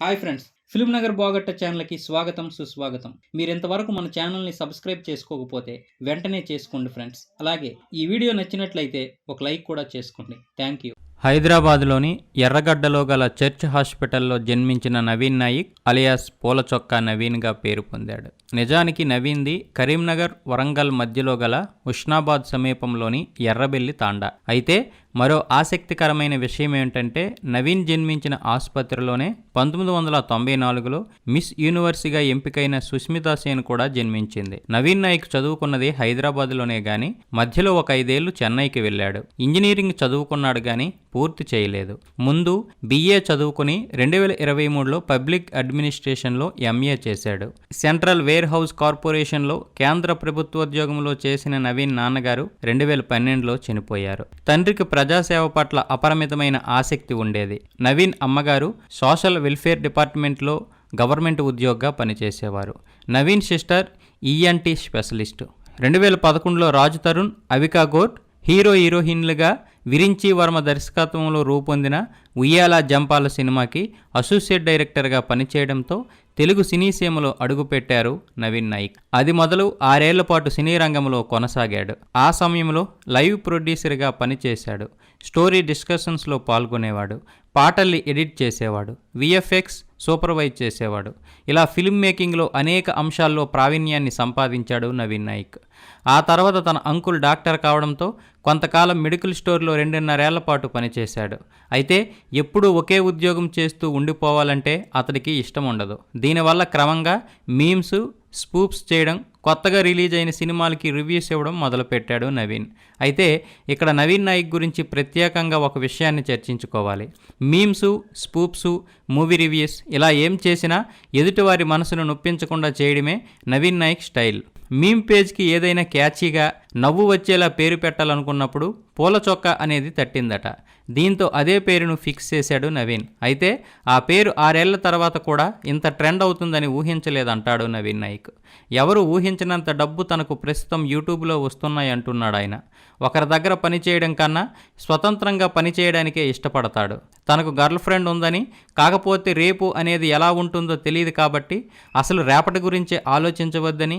Hi friends film Nagar బాగట్ట ఛానల్కి స్వాగతం సుస్వాగతం. మీరు ఇంతవరకు మన ఛానల్ని సబ్స్క్రైబ్ చేసుకోకపోతే వెంటనే చేసుకోండి ఫ్రెండ్స్. అలాగే ఈ వీడియో నచ్చినట్లయితే ఒక లైక్ కూడా చేసుకోండి. Thank you. హైదరాబాద్లోని ఎర్రగడ్డలో గల చర్చ్ హాస్పిటల్లో జన్మించిన నవీన్ నాయిక్ అలియాస్ పూల చొక్కా నవీన్గా పేరు పొందాడు. నిజానికి నవీన్ది కరీంనగర్ వరంగల్ మధ్యలో గల ఉష్నాబాద్ సమీపంలోని ఎర్రబెల్లి తాండా. అయితే మరో ఆసక్తికరమైన విషయం ఏమిటంటే నవీన్ జన్మించిన ఆసుపత్రిలోనే పంతొమ్మిది వందల తొంభై నాలుగులో మిస్ యూనివర్సిగా ఎంపికైన సుస్మితా సేన్ కూడా జన్మించింది. నవీన్ నాయక్ చదువుకున్నది హైదరాబాద్లోనే గాని మధ్యలో ఒక ఐదేళ్ళు చెన్నైకి వెళ్ళాడు. ఇంజనీరింగ్ చదువుకున్నాడు గాని పూర్తి చేయలేదు. ముందు బిఏ చదువుకుని రెండు వేల ఇరవై మూడులో పబ్లిక్ అడ్మినిస్ట్రేషన్లో ఎంఏ చేశాడు. సెంట్రల్ వేర్ హౌస్ కార్పొరేషన్లో కేంద్ర ప్రభుత్వోద్యోగంలో చేసిన నవీన్ నాన్నగారు రెండు వేల పన్నెండులో చనిపోయారు. తండ్రికి ప్రజాసేవ పట్ల అపరిమితమైన ఆసక్తి ఉండేది. నవీన్ అమ్మగారు సోషల్ వెల్ఫేర్ డిపార్ట్మెంట్లో గవర్నమెంట్ ఉద్యోగిగా పనిచేసేవారు. Naveen sister ENT specialist. రెండు వేల పదకొండులో రాజు తరుణ్ అవికా గోట్ హీరో హీరోయిన్లుగా విరించి వర్మ దర్శకత్వంలో రూపొందిన ఉయ్యాల జంపాల సినిమాకి అసోసియేట్ డైరెక్టర్గా పనిచేయడంతో తెలుగు సినీ సీమలో అడుగుపెట్టారు నవీన్ నాయిక్. అది మొదలు ఆరేళ్ళ పాటు సినీ రంగంలో కొనసాగాడు. ఆ సమయంలో లైవ్ ప్రొడ్యూసర్గా పనిచేశాడు. స్టోరీ డిస్కషన్స్లో పాల్గొనేవాడు. పాటల్ని ఎడిట్ చేసేవాడు విఎఫ్ఎక్స్ సూపర్వైజ్ చేసేవాడు. ఇలా ఫిల్మ్ మేకింగ్లో అనేక అంశాల్లో ప్రావీణ్యాన్ని సంపాదించాడు నవీన్ నాయక్. ఆ తర్వాత తన అంకుల్ డాక్టర్ కావడంతో కొంతకాలం మెడికల్ స్టోర్లో రెండున్నరేళ్ళ పాటు పనిచేశాడు. అయితే ఎప్పుడూ ఒకే ఉద్యోగం చేస్తూ ఉండిపోవాలంటే అతడికి ఇష్టం ఉండదు. దీనివల్ల క్రమంగా మీమ్స్ స్పూప్స్ చేయడం కొత్తగా రిలీజ్ అయిన సినిమాలకి రివ్యూస్ ఇవ్వడం మొదలుపెట్టాడు నవీన్. అయితే ఇక్కడ నవీన్ నాయక్ గురించి ప్రత్యేకంగా ఒక విషయాన్ని చర్చించుకోవాలి. మీమ్స్ స్పూప్స్ మూవీ రివ్యూస్ ఇలా ఏం చేసినా ఎదుటివారి మనసును నొప్పించకుండా చేయడమే నవీన్ నాయక్ స్టైల్. మీమ్ పేజ్కి ఏదైనా క్యాచీగా నవ్వు వచ్చేలా పేరు పెట్టాలనుకున్నప్పుడు పూల చొక్క అనేది తట్టిందట. దీంతో అదే పేరును ఫిక్స్ చేశాడు నవీన్. అయితే ఆ పేరు ఆరేళ్ళ తర్వాత కూడా ఇంత ట్రెండ్ అవుతుందని ఊహించలేదంటాడు నవీన్ నాయక్. ఎవరు ఊహించినంత డబ్బు తనకు ప్రస్తుతం యూట్యూబ్లో వస్తున్నాయి అంటున్నాడు ఆయన ఒకరి దగ్గర పనిచేయడం కన్నా స్వతంత్రంగా పనిచేయడానికే ఇష్టపడతాడు. తనకు గర్ల్ ఫ్రెండ్ ఉందని కాకపోతే రేపు అనేది ఎలా ఉంటుందో తెలియదు కాబట్టి అసలు రేపటి గురించే ఆలోచించవద్దని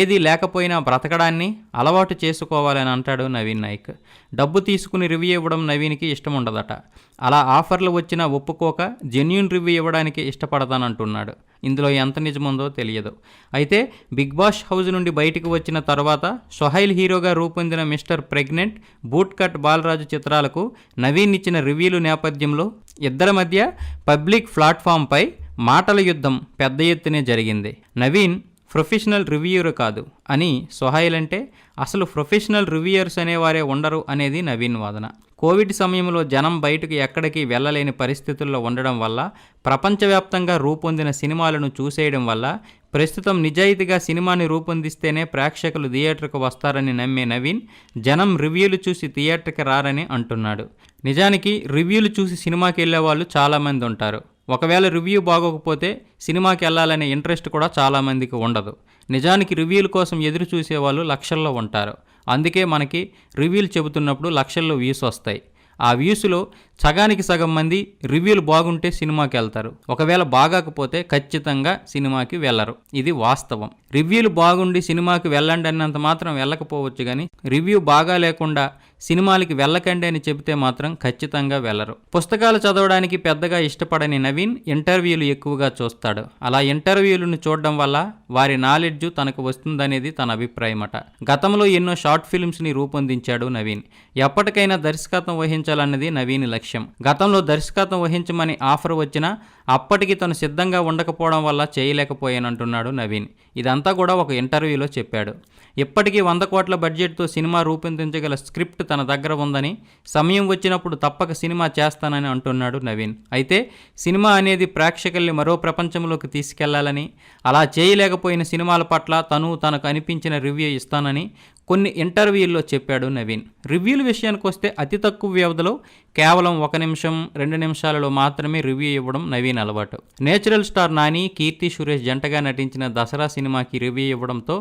ఏది లేకపోయినా బ్రతకడాన్ని అలవాటు చేసుకోవాలని అంటాడు నవీన్ నాయక్. డబ్బు తీసుకుని రివ్యూ ఇవ్వడం నవీన్కి ఇష్టం ఉండదట అలా ఆఫర్లు వచ్చినా ఒప్పుకోక జెన్యున్ రివ్యూ ఇవ్వడానికి ఇష్టపడతానంటున్నాడు. ఇందులో ఎంత నిజముందో తెలియదు. అయితే బిగ్ బాస్ హౌస్ నుండి బయటికి వచ్చిన తర్వాత సొహైల్ హీరోగా రూపొందిన mister pregnant boot cut Balaraju చిత్రాలకు నవీన్ ఇచ్చిన రివ్యూలు నేపథ్యంలో ఇద్దరి మధ్య పబ్లిక్ ప్లాట్ఫామ్పై మాటల యుద్ధం పెద్ద ఎత్తునే జరిగింది. నవీన్ ప్రొఫెషనల్ రివ్యూయర్ కాదు అని సొహైల్ అంటే అసలు ప్రొఫెషనల్ రివ్యూయర్స్ అనేవారే ఉండరు అనేది నవీన్ వాదన. కోవిడ్ సమయంలో జనం బయటకు ఎక్కడికి వెళ్ళలేని పరిస్థితుల్లో ఉండడం వల్ల ప్రపంచవ్యాప్తంగా రూపొందిన సినిమాలను చూసేయడం వల్ల ప్రస్తుతం నిజాయితీగా సినిమాని రూపొందిస్తేనే ప్రేక్షకులు థియేటర్కు వస్తారని నమ్మే నవీన్ జనం రివ్యూలు చూసి థియేటర్కి రారని అంటున్నాడు. నిజానికి రివ్యూలు చూసి సినిమాకి వెళ్ళే వాళ్ళు చాలామంది ఉంటారు. ఒకవేళ రివ్యూ బాగోకపోతే సినిమాకి వెళ్ళాలనే ఇంట్రెస్ట్ కూడా చాలామందికి ఉండదు. నిజానికి రివ్యూల కోసం ఎదురు చూసేవాళ్ళు లక్షల్లో ఉంటారు. అందుకే మనకి రివ్యూలు చెబుతున్నప్పుడు లక్షల్లో వ్యూస్ వస్తాయి. ఆ వ్యూస్లో సగానికి సగం మంది రివ్యూలు బాగుంటే సినిమాకి వెళ్తారు ఒకవేళ బాగాకపోతే ఖచ్చితంగా సినిమాకి వెళ్ళరు. ఇది వాస్తవం. రివ్యూలు బాగుండి సినిమాకి వెళ్ళండి అన్నంత మాత్రం వెళ్ళకపోవచ్చు కానీ రివ్యూ బాగా లేకుండా సినిమాలకి వెళ్ళకండి అని చెబితే మాత్రం ఖచ్చితంగా వెళ్ళరు. పుస్తకాలు చదవడానికి పెద్దగా ఇష్టపడని నవీన్ ఇంటర్వ్యూలు ఎక్కువగా చూస్తాడు. అలా ఇంటర్వ్యూలను చూడడం వల్ల వారి నాలెడ్జ్ తనకు వస్తుందనేది తన అభిప్రాయమట. గతంలో ఎన్నో షార్ట్ ఫిల్మ్స్ని రూపొందించాడు నవీన్. ఎప్పటికైనా దర్శకత్వం వహించాలన్నది నవీన్ లక్ష్యం. గతంలో దర్శకత్వం వహించమని ఆఫర్ వచ్చినా అప్పటికి తను సిద్ధంగా ఉండకపోవడం వల్ల చేయలేకపోయానంటున్నాడు నవీన్. ఇదంతా కూడా ఒక ఇంటర్వ్యూలో చెప్పాడు. ఇప్పటికీ వంద కోట్ల బడ్జెట్తో సినిమా రూపొందించగల స్క్రిప్ట్ తన దగ్గర ఉందని సమయం వచ్చినప్పుడు తప్పక సినిమా చేస్తానని అంటున్నాడు నవీన్. అయితే సినిమా అనేది ప్రేక్షకుల్ని మరో ప్రపంచంలోకి తీసుకెళ్ళాలని అలా చేయలేకపోయిన సినిమాల పట్ల తను తనకు అనిపించిన రివ్యూ ఇస్తానని కొన్ని ఇంటర్వ్యూల్లో చెప్పాడు నవీన్. రివ్యూల విషయానికి వస్తే అతి తక్కువ వ్యవధిలో కేవలం ఒక నిమిషం రెండు నిమిషాలలో మాత్రమే రివ్యూ ఇవ్వడం నవీన్ అలవాటు. నేచురల్ స్టార్ నాని కీర్తి సురేష్ జంటగా నటించిన దసరా సినిమాకి రివ్యూ ఇవ్వడంతో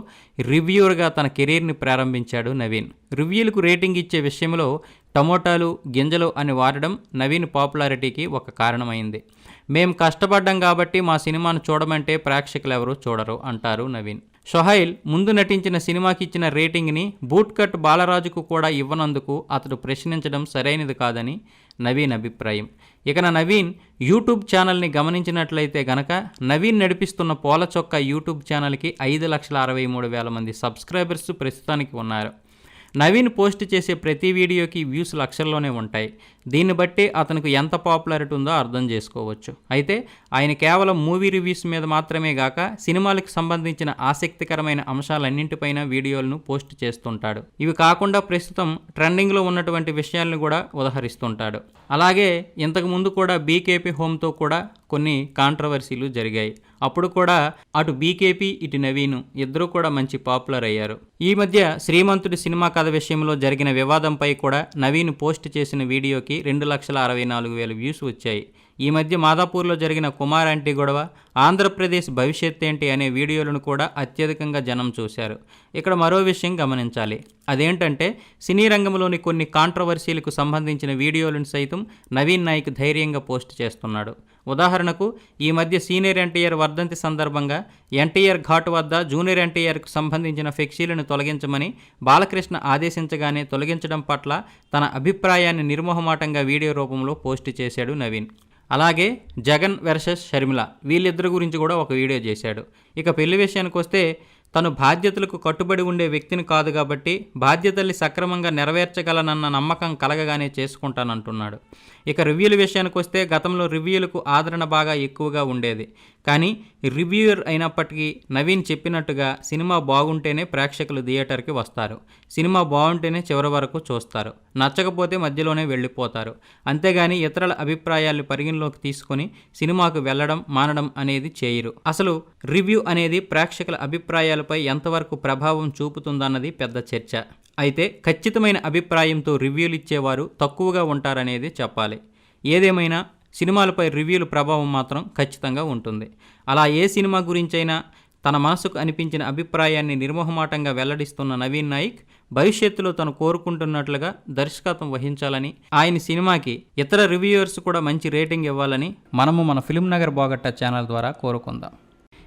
రివ్యూవర్గా తన కెరీర్ని ప్రారంభించాడు నవీన్. రివ్యూలకు రేటింగ్ ఇచ్చే విషయంలో టమోటాలు గింజలు అని వాడడం నవీన్ పాపులారిటీకి ఒక కారణమైంది. మేం కష్టపడ్డాం కాబట్టి మా సినిమాను చూడమంటే ప్రేక్షకులు ఎవరు చూడరు అంటారు నవీన్. సొహైల్ ముందు నటించిన సినిమాకి ఇచ్చిన రేటింగ్ని బూట్కట్ బాలరాజుకు కూడా ఇవ్వనందుకు అతడు ప్రశ్నించడం సరైనది కాదని నవీన్ అభిప్రాయం. ఇక నవీన్ యూట్యూబ్ ఛానల్ని గమనించినట్లయితే గనక నవీన్ నడిపిస్తున్న పోల చొక్క యూట్యూబ్ ఛానల్కి ఐదు లక్షల అరవై మూడు వేల మంది సబ్స్క్రైబర్స్ ప్రస్తుతానికి ఉన్నారు. నవీన్ పోస్ట్ చేసే ప్రతి వీడియోకి వ్యూస్ లక్షల్లోనే ఉంటాయి. దీన్ని బట్టి అతనికి ఎంత పాపులారిటీ ఉందో అర్థం చేసుకోవచ్చు. అయితే ఆయన కేవలం మూవీ రివ్యూస్ మీద మాత్రమే గాక సినిమాలకు సంబంధించిన ఆసక్తికరమైన అంశాలన్నింటిపైన వీడియోలను పోస్ట్ చేస్తుంటాడు. ఇవి కాకుండా ప్రస్తుతం ట్రెండింగ్లో ఉన్నటువంటి విషయాలను కూడా ఉదహరిస్తుంటాడు. అలాగే ఇంతకుముందు కూడా బీకేపీ హోమ్తో కూడా కొన్ని కాంట్రవర్సీలు జరిగాయి. అప్పుడు కూడా అటు బీకేపీ ఇటు నవీను ఇద్దరూ కూడా మంచి పాపులర్ అయ్యారు. ఈ మధ్య శ్రీమంతుడి సినిమా కథ విషయంలో జరిగిన వివాదంపై కూడా నవీన్ పోస్ట్ చేసిన వీడియోకి రెండు లక్షల అరవై నాలుగు వేల వ్యూస్ వచ్చాయి. ఈ మధ్య మాదాపూర్లో జరిగిన కుమార్ ఆంటీ గొడవ ఆంధ్రప్రదేశ్ భవిష్యత్ ఏంటి అనే వీడియోలను కూడా అత్యధికంగా జనం చూశారు. ఇక్కడ మరో విషయం గమనించాలి. అదేంటంటే సినీ రంగంలోని కొన్ని కాంట్రవర్సీలకు సంబంధించిన వీడియోలను సైతం నవీన్ నాయక్ ధైర్యంగా పోస్ట్ చేస్తున్నాడు. ఉదాహరణకు ఈ మధ్య సీనియర్ ఎన్టీఆర్ వర్ధంతి సందర్భంగా ఎన్టీఆర్ ఘాట్ వద్ద జూనియర్ ఎన్టీఆర్కు సంబంధించిన ఫ్లెక్సీలను తొలగించమని బాలకృష్ణ ఆదేశించగానే తొలగించడం పట్ల తన అభిప్రాయాన్ని నిర్మోహమాటంగా వీడియో రూపంలో పోస్ట్ చేశాడు నవీన్. అలాగే జగన్ వెర్సెస్ షర్మిల వీళ్ళిద్దరి గురించి కూడా ఒక వీడియో చేశాడు. ఇక పెళ్ళి విషయానికి వస్తే తను బాధ్యతలకు కట్టుబడి ఉండే వ్యక్తిని కాదు కాబట్టి బాధ్యతల్ని సక్రమంగా నెరవేర్చగలనన్న నమ్మకం కలగగానే చేసుకుంటానంటున్నాడు. ఇక రివ్యూల విషయానికి వస్తే గతంలో రివ్యూలకు ఆదరణ బాగా ఎక్కువగా ఉండేది. కానీ రివ్యూయర్ అయినప్పటికీ నవీన్ చెప్పినట్టుగా సినిమా బాగుంటేనే ప్రేక్షకులు థియేటర్కి వస్తారు. సినిమా బాగుంటేనే చివరి వరకు చూస్తారు. నచ్చకపోతే మధ్యలోనే వెళ్ళిపోతారు. అంతేగాని ఇతరుల అభిప్రాయాలు పరిగణలోకి తీసుకొని సినిమాకు వెళ్ళడం మానడం అనేది చేయరు. అసలు రివ్యూ అనేది ప్రేక్షకుల అభిప్రాయాలు అభిప్రాయాలపై ఎంతవరకు ప్రభావం చూపుతుందన్నది పెద్ద చర్చ. అయితే ఖచ్చితమైన అభిప్రాయంతో రివ్యూలు ఇచ్చేవారు తక్కువగా ఉంటారనేది చెప్పాలి. ఏదేమైనా సినిమాలపై రివ్యూల ప్రభావం మాత్రం ఖచ్చితంగా ఉంటుంది. అలా ఏ సినిమా గురించైనా తన మనసుకు అనిపించిన అభిప్రాయాన్ని నిర్మోహమాటంగా వెల్లడిస్తున్న నవీన్ నాయిక్ భవిష్యత్తులో తను కోరుకుంటున్నట్లుగా దర్శకత్వం వహించాలని ఆయన సినిమాకి ఇతర రివ్యూయర్స్ కూడా మంచి రేటింగ్ ఇవ్వాలని మనము మన ఫిల్మ్ నగర్ బాగట్ట ఛానల్ ద్వారా కోరుకుందాం.